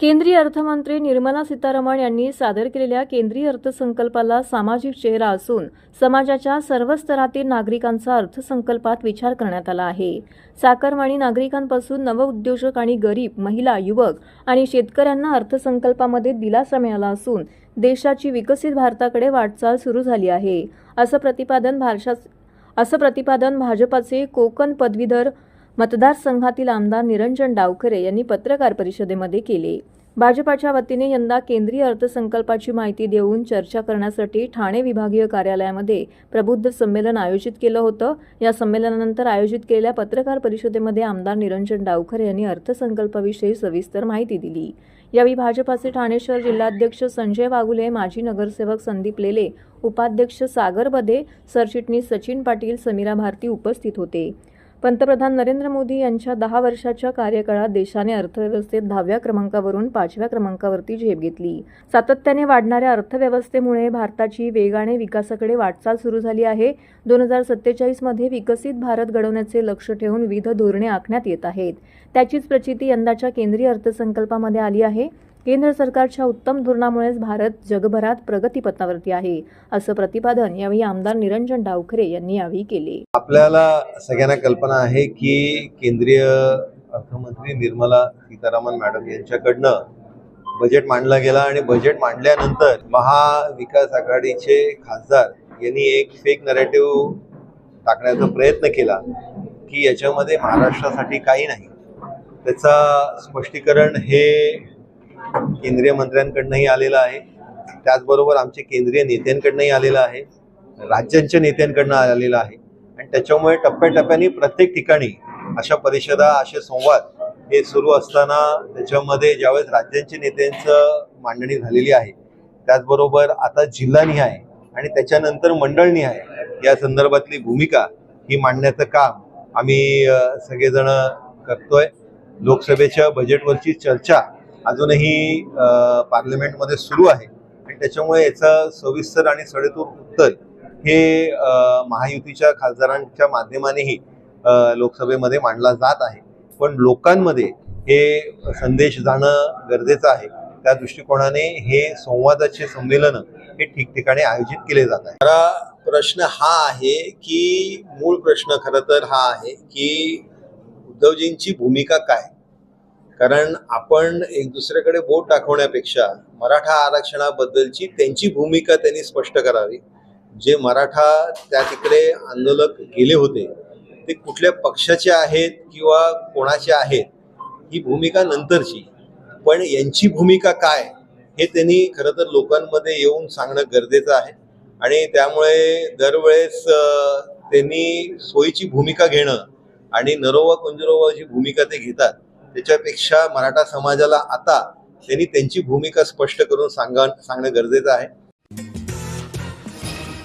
केंद्रीय अर्थमंत्री निर्मला सीतारामन यांनी सादर केलेल्या केंद्रीय अर्थसंकल्पाला सामाजिक चेहरा असून समाजाच्या सर्व स्तरातील नागरिकांचा अर्थसंकल्पात विचार करण्यात आला आहे. साखरमाणी नागरिकांपासून नवउद्योजक आणि गरीब महिला युवक आणि शेतकऱ्यांना अर्थसंकल्पामध्ये दिलासा मिळाला असून देशाची विकसित भारताकडे वाटचाल सुरू झाली आहे. असं प्रतिपादन भारशा असं प्रतिपादन भाजपाचे कोकण पदवीधर मतदारसंघातील आमदार निरंजन डावखरे यांनी पत्रकार परिषदेमध्ये केले. भाजपाच्या वतीने यंदा केंद्रीय अर्थसंकल्पाची माहिती देऊन चर्चा करण्यासाठी ठाणे विभागीय कार्यालयामध्ये प्रबुद्ध संमेलन आयोजित केलं होतं. या संमेलनानंतर आयोजित केलेल्या पत्रकार परिषदेमध्ये आमदार निरंजन डावखरे यांनी अर्थसंकल्पाविषयी सविस्तर माहिती दिली. यावेळी भाजपाचे ठाणे शहर जिल्हाध्यक्ष संजय वागुले माजी नगरसेवक संदीप लेले उपाध्यक्ष सागर बदे सरचिटणीस सचिन पाटील समीरा भारती उपस्थित होते. पंतप्रधान नरेंद्र मोदी यांच्या दहा वर्षाच्या कार्यकाळात देशाने अर्थव्यवस्थेत दहाव्या क्रमांकावरून पाचव्या क्रमांकावरती झेप घेतली. सातत्याने वाढणाऱ्या अर्थव्यवस्थेमुळे भारताची वेगाने विकासाकडे वाटचाल सुरू झाली आहे. दोन हजार सत्तेचाळीसमध्ये विकसित भारत घडवण्याचे लक्ष ठेवून विविध धोरणे आखण्यात येत आहेत. त्याचीच प्रचिती यंदाच्या केंद्रीय अर्थसंकल्पामध्ये आली आहे. केंद्र सरकारच्या उत्तम धोरणामुळेच भारत जगभरात प्रगतीपथावरती आहे असं प्रतिपादन यावेळी आमदार निरंजन डावखरे यांनी यावेळी केले. आपल्याला सगळ्यांना कल्पना आहे की केंद्रीय अर्थमंत्री निर्मला सीतारामन मॅडम यांच्याकडनं बजेट मांडला गेला आणि बजेट मांडल्यानंतर महाविकास आघाडीचे खासदार यांनी एक फेक नरेटिव्ह टाकण्याचा प्रयत्न केला की याच्यामध्ये महाराष्ट्रासाठी काही नाही. त्याचा स्पष्टीकरण हे केंद्रीय मंत्र्यांकडनंही आलेलं आहे. त्याचबरोबर आमचे केंद्रीय नेत्यांकडनंही आलेलं आहे. राज्यांच्या नेत्यांकडनं आलेलं आहे. आणि त्याच्यामुळे टप्प्याटप्प्याने प्रत्येक ठिकाणी अशा परिषदा असे संवाद हे सुरू असताना त्याच्यामध्ये ज्यावेळेस राज्यांच्या नेत्यांचं मांडणी झालेली आहे त्याचबरोबर आता जिल्हानिहाय आणि त्याच्यानंतर मंडळनिहाय या संदर्भातली भूमिका ही मांडण्याचं काम आम्ही सगळेजण करतोय. लोकसभेच्या बजेटवरची चर्चा अजूनही पार्लमेंटमध्ये सुरू आहे. आणि त्याच्यामुळे याचं सविस्तर आणि सडेतूर उत्तर हे महायुतीच्या खासदारांच्या माध्यमानेही लोकसभेमध्ये मांडला जात आहे. पण लोकांमध्ये हे संदेश जाणं गरजेचं आहे. त्या दृष्टिकोनाने हे संवादाचे संमेलन हे ठिकठिकाणी आयोजित केले जात आहे. खरा प्रश्न हा आहे की मूळ प्रश्न खरं तर हा आहे की उद्धवजींची भूमिका काय? कारण आपण एक दुसऱ्याकडे बोट दाखवण्यापेक्षा मराठा आरक्षणाबद्दलची त्यांची भूमिका त्यांनी स्पष्ट करावी. जे मराठा त्या तिकडे आंदोलक गेले होते ते कुठल्या पक्षाचे आहेत किंवा कोणाचे आहेत ही भूमिका नंतरची. पण यांची भूमिका काय हे त्यांनी खरं तर लोकांमध्ये येऊन सांगणं गरजेचं आहे. आणि त्यामुळे दरवेळेस त्यांनी सोयीची भूमिका घेणं आणि नरोवा कुंजरोवाची भूमिका ते घेतात त्याच्यापेक्षा मराठा समाजाला आता त्यांनी त्यांची भूमिका स्पष्ट करून सांगा सांगणं गरजेचं आहे.